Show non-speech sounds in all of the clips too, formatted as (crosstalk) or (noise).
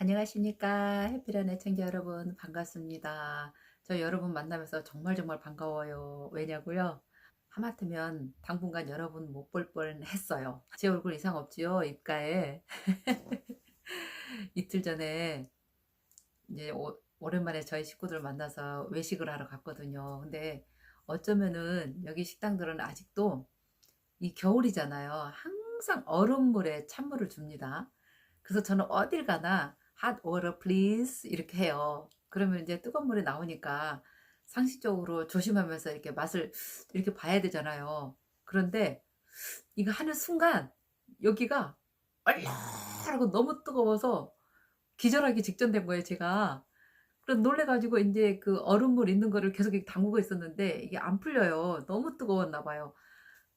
안녕하십니까. 해피런 애청자 여러분, 반갑습니다. 저 여러분 만나면서 정말 정말 반가워요. 왜냐고요? 하마터면 당분간 여러분 못 볼 뻔 했어요. 제 얼굴 이상 없지요? 입가에. (laughs) 이틀 전에 이제 오, 오랜만에 저희 식구들 만나서 외식을 하러 갔거든요. 근데 어쩌면은 여기 식당들은 아직도 이 겨울이잖아요. 항상 얼음물에 찬물을 줍니다. 그래서 저는 어딜 가나 hot water please 이렇게 해요. 그러면 이제 뜨거운 물이 나오니까 상식적으로 조심하면서 이렇게 맛을 이렇게 봐야 되잖아요. 그런데 이거 하는 순간 여기가 얼얼하고 너무 뜨거워서 기절하기 직전 된 거예요, 제가. 그래서 놀래가지고 이제 그 얼음물 있는 거를 계속 담그고 있었는데 이게 안 풀려요. 너무 뜨거웠나 봐요.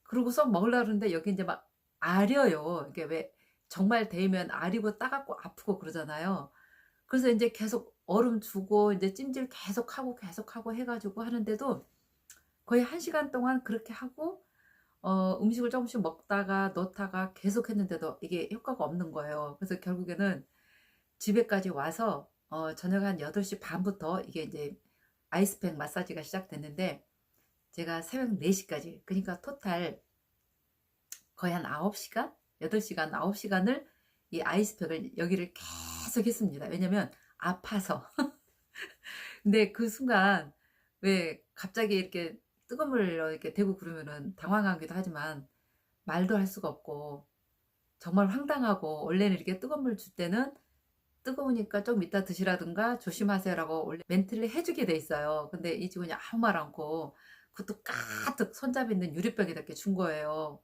그러고서 먹으려고 하는데 여기 이제 막 아려요. 이게 왜 정말 데이면 아리고 따갑고 아프고 그러잖아요. 그래서 이제 계속 얼음 주고 이제 찜질 계속 하고 계속 하고 해가지고 하는데도 거의 한 시간 동안 그렇게 하고 어, 음식을 조금씩 먹다가 넣다가 계속 했는데도 이게 효과가 없는 거예요. 그래서 결국에는 집에까지 와서 어, 저녁 한 8시 반부터 이게 이제 아이스팩 마사지가 시작됐는데 제가 새벽 4시까지 그러니까 토탈 거의 한 9시간? 8시간, 9시간을 이 아이스팩을 여기를 계속 했습니다. 왜냐면 아파서. (laughs) 근데 그 순간 왜 갑자기 이렇게 뜨거운 물로 이렇게 대고 그러면은 당황하기도 하지만 말도 할 수가 없고 정말 황당하고 원래는 이렇게 뜨거운 물 줄 때는 뜨거우니까 좀 이따 드시라든가 조심하세요라고 원래 멘트를 해주게 돼 있어요. 근데 이 직원이 아무 말 않고 그것도 가득 손잡이 있는 유리병에다 이렇게 준 거예요.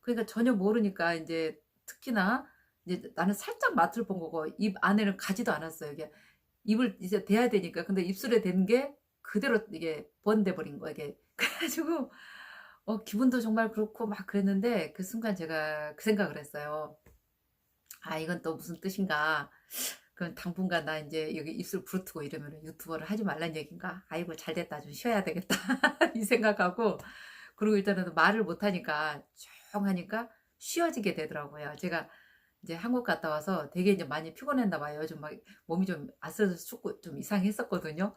그러니까 전혀 모르니까 이제 특히나 이제 나는 살짝 맛을 본 거고 입 안에는 가지도 않았어요. 이게 입을 이제 대야 되니까 근데 입술에 댄게 그대로 이게 번돼 버린 거예요. 이게 (laughs) 그래가지고 어, 기분도 정말 그렇고 막 그랬는데 그 순간 제가 그 생각을 했어요. 아 이건 또 무슨 뜻인가? 그럼 당분간 나 이제 여기 입술 부르트고 이러면 유튜버를 하지 말란 얘기인가? 아이고 잘 됐다 좀 쉬어야 되겠다 (laughs) 이 생각하고 그리고 일단은 말을 못하니까 쭉 하니까 쉬어지게 되더라고요. 제가 이제 한국 갔다 와서 되게 이제 많이 피곤했나 봐요. 좀막 몸이 좀 아슬아슬 춥고 좀 이상했었거든요.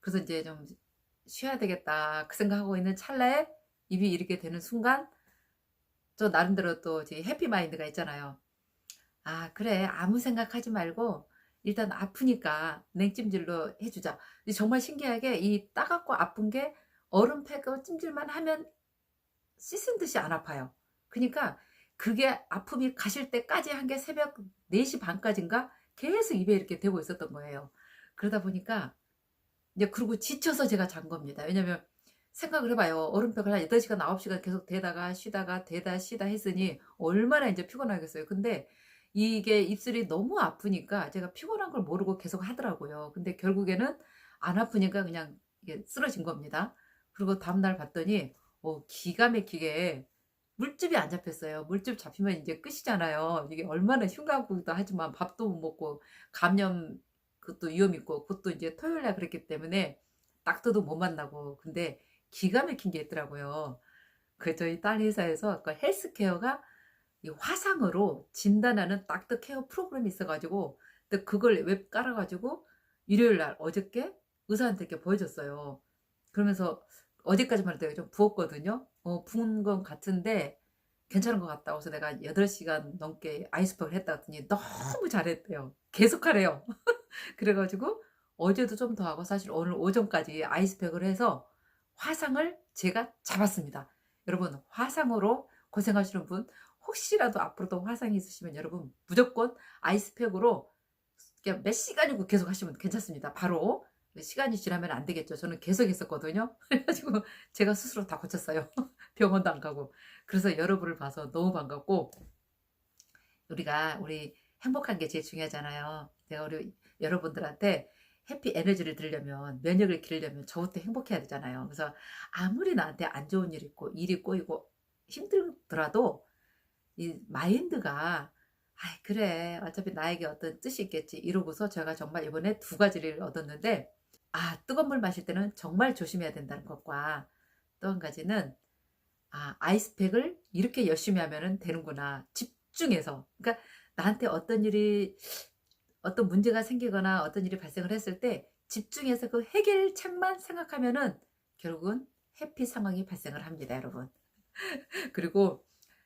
그래서 이제 좀 쉬어야 되겠다 그 생각하고 있는 찰나에 입이 이렇게 되는 순간 저 나름대로 또 제 해피 마인드가 있잖아요. 아 그래 아무 생각하지 말고 일단 아프니까 냉찜질로 해주자. 정말 신기하게 이 따갑고 아픈 게 얼음 패고 찜질만 하면 씻은 듯이 안 아파요. 그러니까 그게 아픔이 가실 때까지 한 게 새벽 4시 반까지인가 계속 입에 이렇게 대고 있었던 거예요. 그러다 보니까 이제 그리고 지쳐서 제가 잔 겁니다. 왜냐면 생각을 해봐요. 얼음팩을 한 8시간, 9시간 계속 대다가 쉬다가 대다 쉬다 했으니 얼마나 이제 피곤하겠어요. 근데 이게 입술이 너무 아프니까 제가 피곤한 걸 모르고 계속 하더라고요. 근데 결국에는 안 아프니까 그냥 쓰러진 겁니다. 그리고 다음날 봤더니 어, 기가 막히게 물집이 안 잡혔어요. 물집 잡히면 이제 끝이잖아요. 이게 얼마나 흉가고기도 하지만 밥도 못 먹고 감염 그것도 위험 있고 그것도 이제 토요일 날 그랬기 때문에 딱도도 못 만나고 근데 기가 막힌 게 있더라고요. 그 저희 딸 회사에서 그 헬스케어가 이 화상으로 진단하는 딱드 케어 프로그램이 있어가지고 또 그걸 웹 깔아가지고 일요일 날 어저께 의사한테 이렇게 보여줬어요. 그러면서 어제까지만 해도 좀 부었거든요. 어, 부은 건 같은데 괜찮은 것 같다. 그래서 내가 8시간 넘게 아이스팩을 했다 했더니 너무 잘했대요. 계속 하래요. (laughs) 그래가지고 어제도 좀 더 하고 사실 오늘 오전까지 아이스팩을 해서 화상을 제가 잡았습니다. 여러분 화상으로 고생하시는 분 혹시라도 앞으로도 화상이 있으시면 여러분 무조건 아이스팩으로 몇 시간이고 계속 하시면 괜찮습니다. 바로 시간이 지나면 안 되겠죠. 저는 계속 했었거든요. (laughs) 그래가지고 제가 스스로 다 고쳤어요. (laughs) 병원도 안 가고. 그래서 여러분을 봐서 너무 반갑고 우리가 우리 행복한 게 제일 중요하잖아요. 내가 우리 여러분들한테 해피 에너지를 들려면 면역을 기르려면 저부터 행복해야 되잖아요. 그래서 아무리 나한테 안 좋은 일 있고 일이 꼬이고 힘들더라도 이 마인드가 아 그래 어차피 나에게 어떤 뜻이 있겠지 이러고서 제가 정말 이번에 두 가지를 얻었는데 아 뜨거운 물 마실 때는 정말 조심해야 된다는 것과 또 한 가지는 아 아이스팩을 이렇게 열심히 하면 되는구나 집중해서 그러니까 나한테 어떤 일이 어떤 문제가 생기거나 어떤 일이 발생을 했을 때 집중해서 그 해결책만 생각하면은 결국은 해피 상황이 발생을 합니다, 여러분. (laughs) 그리고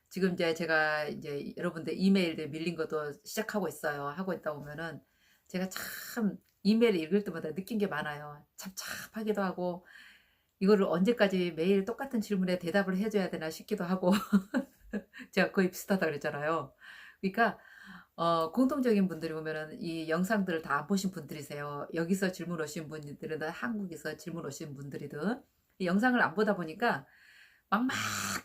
지금 이제 제가 이제 여러분들 이메일들 밀린 것도 시작하고 있어요. 하고 있다 보면은 제가 참 이메일 읽을 때마다 느낀 게 많아요. 찹찹하기도 하고 이거를 언제까지 매일 똑같은 질문에 대답을 해줘야 되나 싶기도 하고 (laughs) 제가 거의 비슷하다 그랬잖아요. 그러니까 어, 공통적인 분들이 보면은 이 영상들을 다 안 보신 분들이세요. 여기서 질문 오신 분들은 한국에서 질문 오신 분들이든 이 영상을 안 보다 보니까 막막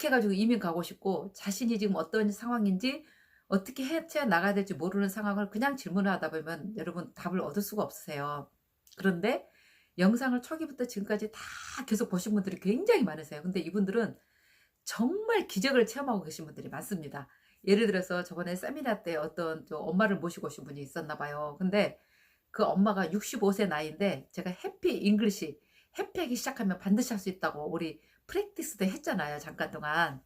해가지고 이민 가고 싶고 자신이 지금 어떤 상황인지 어떻게 해체 나가야 될지 모르는 상황을 그냥 질문을 하다 보면 여러분 답을 얻을 수가 없으세요. 그런데 영상을 초기부터 지금까지 다 계속 보신 분들이 굉장히 많으세요. 근데 이분들은 정말 기적을 체험하고 계신 분들이 많습니다. 예를 들어서 저번에 세미나 때 어떤 또 엄마를 모시고 오신 분이 있었나 봐요. 근데 그 엄마가 65세 나이인데 제가 해피 잉글리시 해피하기 시작하면 반드시 할 수 있다고 우리 프랙티스도 했잖아요. 잠깐 동안.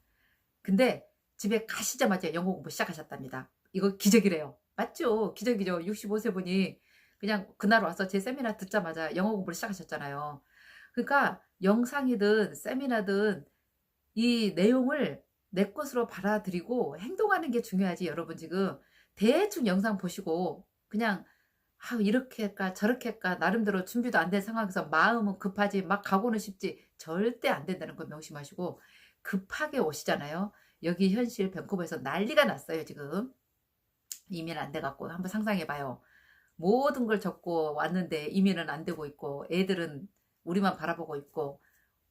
근데 집에 가시자마자 영어 공부 시작하셨답니다. 이거 기적이래요. 맞죠? 기적이죠. 65세 분이 그냥 그날 와서 제 세미나 듣자마자 영어 공부를 시작하셨잖아요. 그러니까 영상이든 세미나든 이 내용을 내 것으로 받아들이고 행동하는 게 중요하지 여러분 지금 대충 영상 보시고 그냥 아 이렇게 할까 저렇게 할까 나름대로 준비도 안 된 상황에서 마음은 급하지 막 가고는 싶지 절대 안 된다는 거 명심하시고 급하게 오시잖아요 여기 현실 밴쿠버에서 난리가 났어요 지금 이민 안 돼갖고 한번 상상해봐요 모든 걸 적고 왔는데 이민은 안 되고 있고 애들은 우리만 바라보고 있고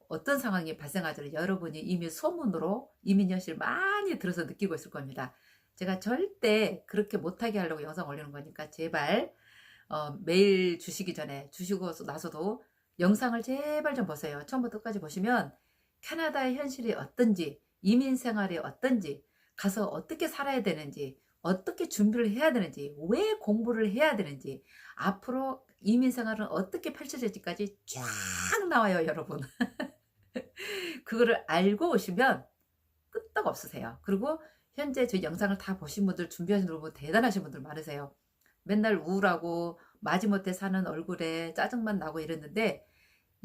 어떤 상황이 발생하지를 여러분이 이미 소문으로 이민 현실 많이 들어서 느끼고 있을 겁니다. 제가 절대 그렇게 못하게 하려고 영상 올리는 거니까 제발 어, 메일 주시기 전에 주시고 나서도 영상을 제발 좀 보세요. 처음부터 끝까지 보시면 캐나다의 현실이 어떤지 이민 생활이 어떤지 가서 어떻게 살아야 되는지 어떻게 준비를 해야 되는지 왜 공부를 해야 되는지 앞으로 이민 생활은 어떻게 펼쳐질지까지 쫙 나와요 여러분 (laughs) 그거를 알고 오시면 끄떡 없으세요. 그리고 현재 저 영상을 다 보신 분들 준비하신 분들 대단하신 분들 많으세요. 맨날 우울하고 마지못해 사는 얼굴에 짜증만 나고 이랬는데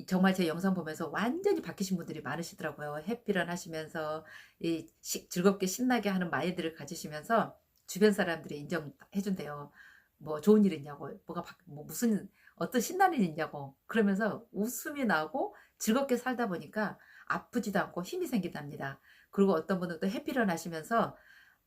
정말 제 영상 보면서 완전히 바뀌신 분들이 많으시더라고요. 해피런 하시면서 이 시, 즐겁게 신나게 하는 마인드를 가지시면서 주변 사람들이 인정해준대요. 뭐 좋은 일 있냐고, 뭐가 바, 뭐 무슨 어떤 신나는 일 있냐고 그러면서 웃음이 나고 즐겁게 살다 보니까 아프지도 않고 힘이 생긴답니다. 그리고 어떤 분은 또 해피런 하시면서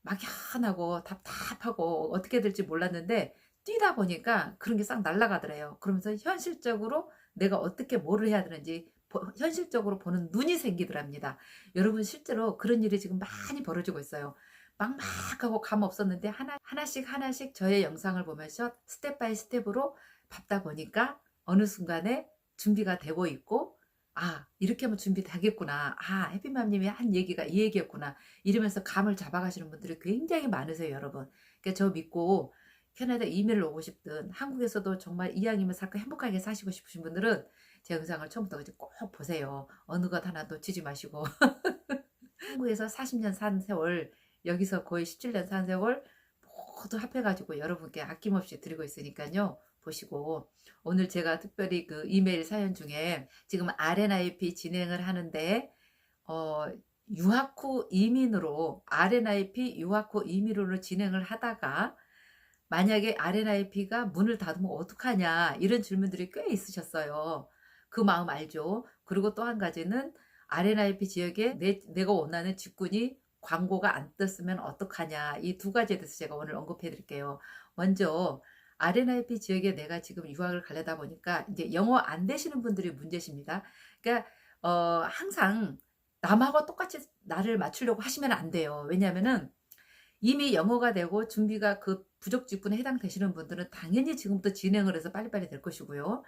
막연하고 답답하고 어떻게 될지 몰랐는데 뛰다 보니까 그런 게 싹 날아가더래요. 그러면서 현실적으로 내가 어떻게 뭐를 해야 되는지 현실적으로 보는 눈이 생기더랍니다. 여러분 실제로 그런 일이 지금 많이 벌어지고 있어요. 막막하고 감 없었는데 하나 하나씩 하나씩 저의 영상을 보면서 스텝 바이 스텝으로 밟다 보니까 어느 순간에 준비가 되고 있고 아 이렇게 하면 준비되겠구나 아 해피맘님이 한 얘기가 이 얘기였구나 이러면서 감을 잡아가시는 분들이 굉장히 많으세요 여러분 그러니까 저 믿고 캐나다 이민을 오고 싶든 한국에서도 정말 이왕이면 살고 행복하게 사시고 싶으신 분들은 제 영상을 처음부터 꼭 보세요. 어느 것 하나 놓치지 마시고. (laughs) 한국에서 40년 산 세월 여기서 거의 17년 산 세월 모두 합해가지고 여러분께 아낌없이 드리고 있으니까요. 보시고. 오늘 제가 특별히 그 이메일 사연 중에 지금 RNIP 진행을 하는데 어, 유학 후 이민으로 RNIP 유학 후 이민으로 진행을 하다가 만약에 RNIP가 문을 닫으면 어떡하냐 이런 질문들이 꽤 있으셨어요. 그 마음 알죠. 그리고 또 한 가지는 RNIP 지역에 내, 내가 원하는 직군이 광고가 안 떴으면 어떡하냐 이 두 가지에 대해서 제가 오늘 언급해 드릴게요. 먼저 RNIP 지역에 내가 지금 유학을 가려다 보니까 이제 영어 안 되시는 분들이 문제십니다. 그러니까 어, 항상 남하고 똑같이 나를 맞추려고 하시면 안 돼요. 왜냐하면은 이미 영어가 되고 준비가 그 부족 직군에 해당되시는 분들은 당연히 지금부터 진행을 해서 빨리빨리 될 것이고요.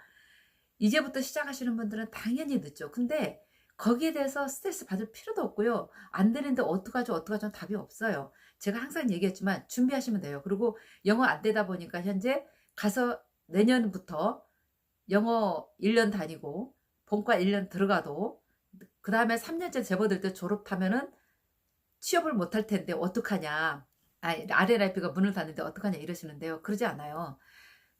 이제부터 시작하시는 분들은 당연히 늦죠. 근데 거기에 대해서 스트레스 받을 필요도 없고요. 안 되는데 어떡하죠? 어떡하죠? 답이 없어요. 제가 항상 얘기했지만 준비하시면 돼요. 그리고 영어 안 되다 보니까 현재 가서 내년부터 영어 1년 다니고 본과 1년 들어가도 그 다음에 3년째 접어들 때 졸업하면은 취업을 못할 텐데 어떡하냐. 아, RNIP가 문을 닫는데 어떡하냐 이러시는데요. 그러지 않아요.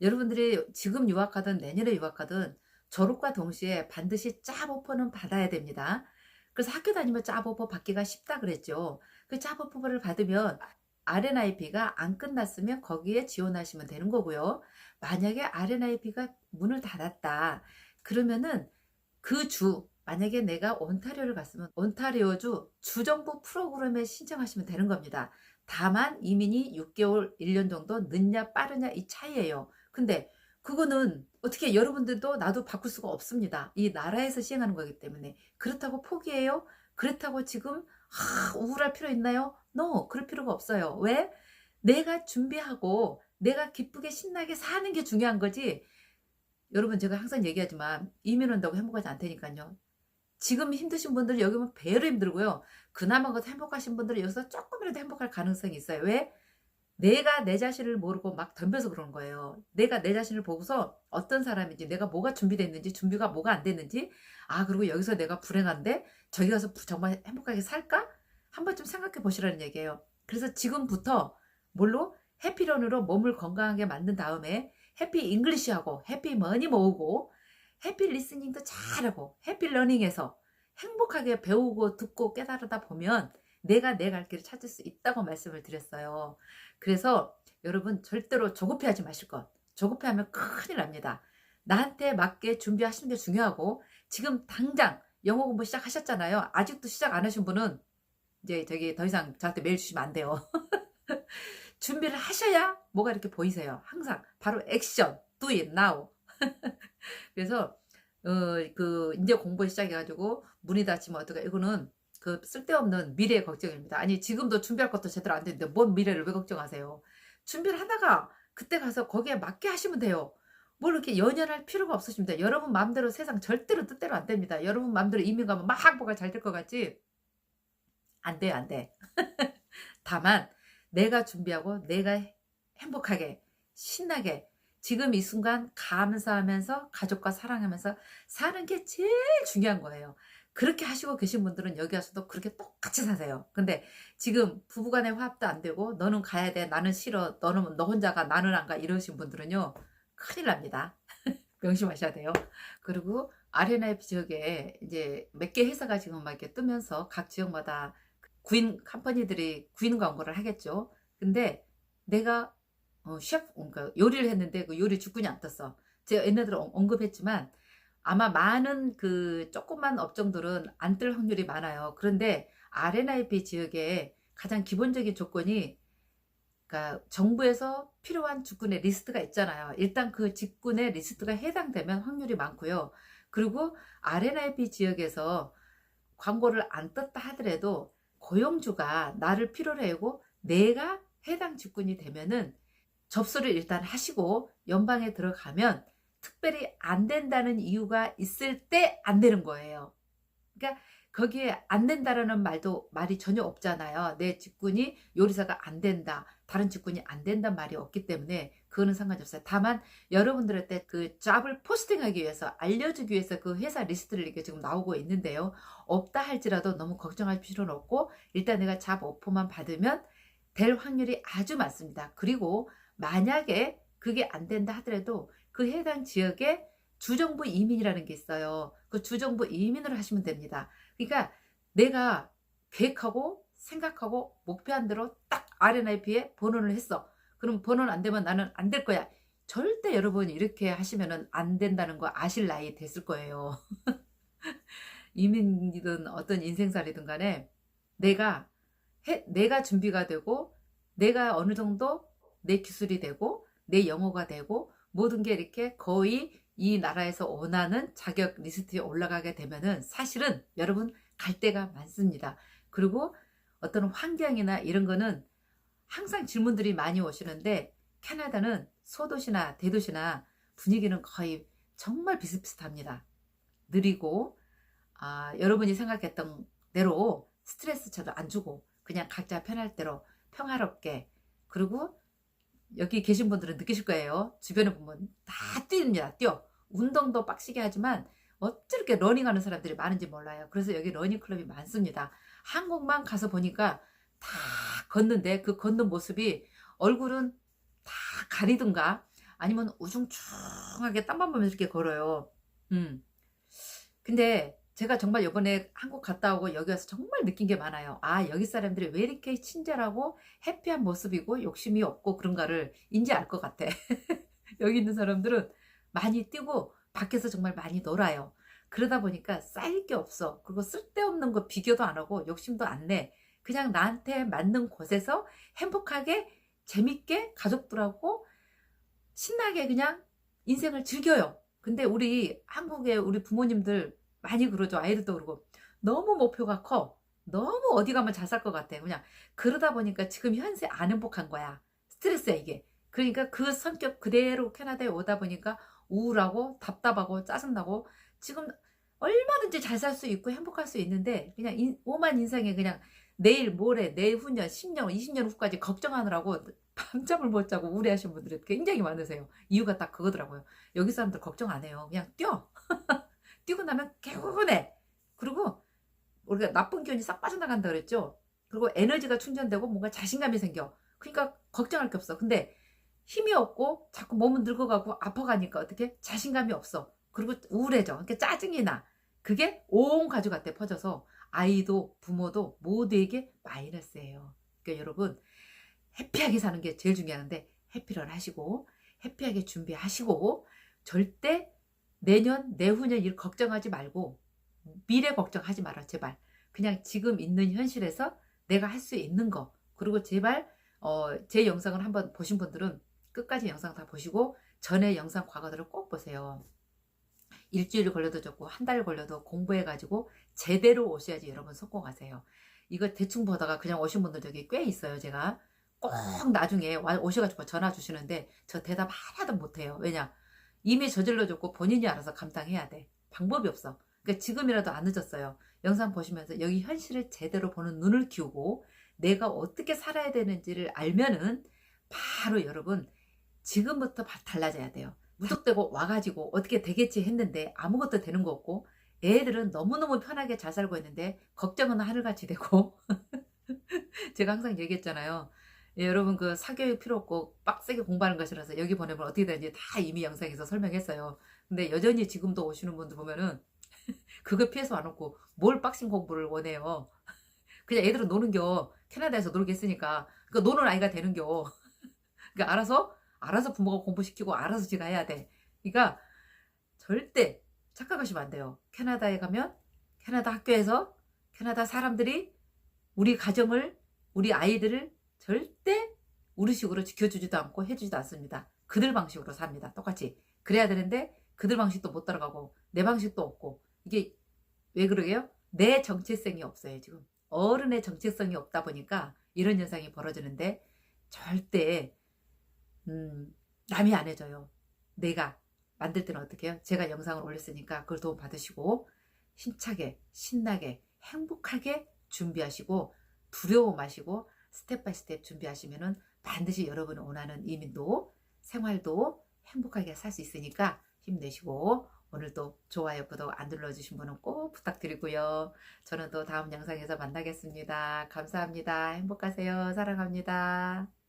여러분들이 지금 유학하든 내년에 유학하든 졸업과 동시에 반드시 짭오퍼는 받아야 됩니다. 그래서 학교 다니면 짭오퍼 받기가 쉽다 그랬죠. 그 짭오퍼를 받으면 RNIP가 안 끝났으면 거기에 지원하시면 되는 거고요. 만약에 RNIP가 문을 닫았다. 그러면은 그 주, 만약에 내가 온타리오를 갔으면 온타리오주 주정부 프로그램에 신청하시면 되는 겁니다. 다만 이민이 6개월, 1년 정도 늦냐 빠르냐 이 차이예요. 근데 그거는 어떻게 여러분들도 나도 바꿀 수가 없습니다. 이 나라에서 시행하는 거기 때문에 그렇다고 포기해요? 그렇다고 지금 하, 우울할 필요 있나요? No, 그럴 필요가 없어요. 왜? 내가 준비하고 내가 기쁘게 신나게 사는 게 중요한 거지. 여러분 제가 항상 얘기하지만 이민 온다고 행복하지 않다니까요. 지금 힘드신 분들 여기 오면 배로 힘들고요. 그나마 그 행복하신 분들은 여기서 조금이라도 행복할 가능성이 있어요. 왜? 내가 내 자신을 모르고 막 덤벼서 그런 거예요. 내가 내 자신을 보고서 어떤 사람인지, 내가 뭐가 준비됐는지, 준비가 뭐가 안 됐는지, 아, 그리고 여기서 내가 불행한데, 저기 가서 부- 정말 행복하게 살까? 한 번쯤 생각해 보시라는 얘기예요. 그래서 지금부터, 뭘로? 해피런으로 몸을 건강하게 만든 다음에, 해피 잉글리시하고, 해피 머니 모으고, 해피 리스닝도 잘하고, 해피 러닝해서 행복하게 배우고 듣고 깨달으다 보면, 내가 내 갈 길을 찾을 수 있다고 말씀을 드렸어요. 그래서 여러분 절대로 조급해하지 마실 것. 조급해하면 큰일 납니다. 나한테 맞게 준비하시는 게 중요하고 지금 당장 영어 공부 시작하셨잖아요. 아직도 시작 안 하신 분은 이제 저기 더 이상 저한테 메일 주시면 안 돼요. (laughs) 준비를 하셔야 뭐가 이렇게 보이세요. 항상 바로 액션, do it now. (laughs) 그래서 어, 그 이제 공부 시작해가지고 문이 닫히면 어떡해 이거는 그 쓸데없는 미래 걱정입니다. 아니 지금도 준비할 것도 제대로 안 되는데 뭔 미래를 왜 걱정하세요? 준비를 하다가 그때 가서 거기에 맞게 하시면 돼요. 뭘 이렇게 연연할 필요가 없으십니다. 여러분 마음대로 세상 절대로 뜻대로 안 됩니다. 여러분 마음대로 이민 가면 막 뭐가 잘 될 것 같지? 안 돼요, 안 돼. (laughs) 다만 내가 준비하고 내가 행복하게 신나게 지금 이 순간 감사하면서 가족과 사랑하면서 사는 게 제일 중요한 거예요. 그렇게 하시고 계신 분들은 여기 와서도 그렇게 똑같이 사세요. 근데 지금 부부간의 화합도 안 되고 너는 가야 돼 나는 싫어 너는 너 혼자 가 나는 안 가 이러신 분들은요 큰일 납니다. (laughs) 명심하셔야 돼요. 그리고 RNIP 지역에 이제 몇 개 회사가 지금 막 이렇게 뜨면서 각 지역마다 구인 컴퍼니들이 구인 광고를 하겠죠. 근데 내가 어, 셰프 그러니까 요리를 했는데 그 요리 주꾼이 안 떴어. 제가 옛날에 언급했지만 아마 많은 그 조그만 업종들은 안 뜰 확률이 많아요. 그런데 RNIP 지역에 가장 기본적인 조건이 그러니까 정부에서 필요한 직군의 리스트가 있잖아요. 일단 그 직군의 리스트가 해당되면 확률이 많고요. 그리고 RNIP 지역에서 광고를 안 떴다 하더라도 고용주가 나를 필요로 하고 내가 해당 직군이 되면은 접수를 일단 하시고 연방에 들어가면 특별히 안 된다는 이유가 있을 때 안 되는 거예요. 그러니까 거기에 안 된다라는 말도 말이 전혀 없잖아요. 내 직군이 요리사가 안 된다. 다른 직군이 안 된다는 말이 없기 때문에 그거는 상관이 없어요. 다만 여러분들한테 그 잡을 포스팅하기 위해서 알려주기 위해서 그 회사 리스트를 이렇게 지금 나오고 있는데요. 없다 할지라도 너무 걱정할 필요는 없고 일단 내가 잡 오퍼만 받으면 될 확률이 아주 많습니다. 그리고 만약에 그게 안 된다 하더라도 그 해당 지역에 주정부 이민이라는 게 있어요. 그 주정부 이민으로 하시면 됩니다. 그러니까 내가 계획하고 생각하고 목표한 대로 딱 RNIP에 번호를 했어. 그럼 번호는 안 되면 나는 안 될 거야. 절대 여러분이 이렇게 하시면은 안 된다는 거 아실 나이 됐을 거예요. (laughs) 이민이든 어떤 인생살이든 간에 내가 해, 내가 준비가 되고 내가 어느 정도 내 기술이 되고 내 영어가 되고 모든 게 이렇게 거의 이 나라에서 원하는 자격 리스트에 올라가게 되면은 사실은 여러분 갈 데가 많습니다. 그리고 어떤 환경이나 이런 거는 항상 질문들이 많이 오시는데 캐나다는 소도시나 대도시나 분위기는 거의 정말 비슷비슷합니다. 느리고 아, 여러분이 생각했던 대로 스트레스처럼 안 주고 그냥 각자 편할 대로 평화롭게 그리고 여기 계신 분들은 느끼실 거예요. 주변에 보면 다 뛰입니다. 뛰어. 운동도 빡시게 하지만 어찌 이렇게 러닝하는 사람들이 많은지 몰라요. 그래서 여기 러닝 클럽이 많습니다. 한국만 가서 보니까 다 걷는데 그 걷는 모습이 얼굴은 다 가리든가 아니면 우중충하게 땀만 보면서 이렇게 걸어요. 음. 근데 제가 정말 요번에 한국 갔다 오고 여기 와서 정말 느낀 게 많아요. 아, 여기 사람들이 왜 이렇게 친절하고 해피한 모습이고 욕심이 없고 그런가를 인지 알것 같아. (laughs) 여기 있는 사람들은 많이 뛰고 밖에서 정말 많이 놀아요. 그러다 보니까 쌓일 게 없어. 그리고 쓸데없는 거 비교도 안 하고 욕심도 안 내. 그냥 나한테 맞는 곳에서 행복하게 재밌게 가족들하고 신나게 그냥 인생을 즐겨요. 근데 우리 한국의 우리 부모님들 많이 그러죠. 아이들도 그러고 너무 목표가 커. 너무 어디 가면 잘 살 것 같아. 그냥 그러다 보니까 지금 현세 안 행복한 거야. 스트레스야 이게. 그러니까 그 성격 그대로 캐나다에 오다 보니까 우울하고 답답하고 짜증나고 지금 얼마든지 잘 살 수 있고 행복할 수 있는데 그냥 인, 오만 인생에 그냥 내일 모레 내후년 10년 20년 후까지 걱정하느라고 밤잠을 못 자고 우울해하시는 분들이 굉장히 많으세요. 이유가 딱 그거더라고요. 여기 사람들 걱정 안 해요. 그냥 뛰어. 뛰고 나면 개운해. 그리고 우리가 나쁜 기운이 싹 빠져나간다 그랬죠. 그리고 에너지가 충전되고 뭔가 자신감이 생겨. 그러니까 걱정할 게 없어. 근데 힘이 없고 자꾸 몸은 늙어가고 아파가니까 어떻게 자신감이 없어. 그리고 우울해져. 그러니까 짜증이 나. 그게 온 가족한테 퍼져서 아이도 부모도 모두에게 마이너스예요. 그러니까 여러분 해피하게 사는 게 제일 중요한데 해피를 하시고 해피하게 준비하시고 절대 내년 내후년 일 걱정하지 말고 미래 걱정하지 마라 제발 그냥 지금 있는 현실에서 내가 할 수 있는 거 그리고 제발 어, 제 영상을 한번 보신 분들은 끝까지 영상 다 보시고 전에 영상 과거들을 꼭 보세요. 일주일 걸려도 좋고 한 달 걸려도 공부해가지고 제대로 오셔야지 여러분 성공하세요. 이거 대충 보다가 그냥 오신 분들 저기 꽤 있어요. 제가 꼭 나중에 와- 오셔가지고 전화 주시는데 저 대답 하나도 못해요. 왜냐 이미 저질러줬고 본인이 알아서 감당해야 돼. 방법이 없어. 그러니까 지금이라도 안 늦었어요. 영상 보시면서 여기 현실을 제대로 보는 눈을 키우고 내가 어떻게 살아야 되는지를 알면은 바로 여러분 지금부터 바- 달라져야 돼요. 무턱대고 와가지고 어떻게 되겠지 했는데 아무것도 되는 거 없고 애들은 너무너무 편하게 잘 살고 있는데 걱정은 하늘같이 되고 (laughs) 제가 항상 얘기했잖아요. 예, 여러분 그 사교육 필요 없고 빡세게 공부하는 것이라서 여기 보내면 어떻게 되는지 다 이미 영상에서 설명했어요. 근데 여전히 지금도 오시는 분들 보면은 (laughs) 그거 피해서 안 오고 뭘 빡신 공부를 원해요. (laughs) 그냥 애들은 노는겨. 캐나다에서 놀겠으니까. 그 노는 아이가 되는겨. (laughs) 그러니까 알아서 알아서 부모가 공부시키고 알아서 지가 해야 돼. 그러니까 절대 착각하시면 안 돼요. 캐나다에 가면 캐나다 학교에서 캐나다 사람들이 우리 가정을 우리 아이들을 절대 우리식으로 지켜주지도 않고 해주지도 않습니다. 그들 방식으로 삽니다. 똑같이. 그래야 되는데 그들 방식도 못 따라가고 내 방식도 없고 이게 왜 그러게요? 내 정체성이 없어요 지금. 어른의 정체성이 없다 보니까 이런 현상이 벌어지는데 절대 음, 남이 안 해줘요. 내가 만들 때는 어떻게 해요? 제가 영상을 올렸으니까 그걸 도움 받으시고 힘차게 신나게 행복하게 준비하시고 두려워 마시고 스텝 바이 스텝 준비하시면은 반드시 여러분이 원하는 이민도 생활도 행복하게 살 수 있으니까 힘내시고 오늘도 좋아요 구독 안 눌러주신 분은 꼭 부탁드리고요. 저는 또 다음 영상에서 만나겠습니다. 감사합니다. 행복하세요. 사랑합니다.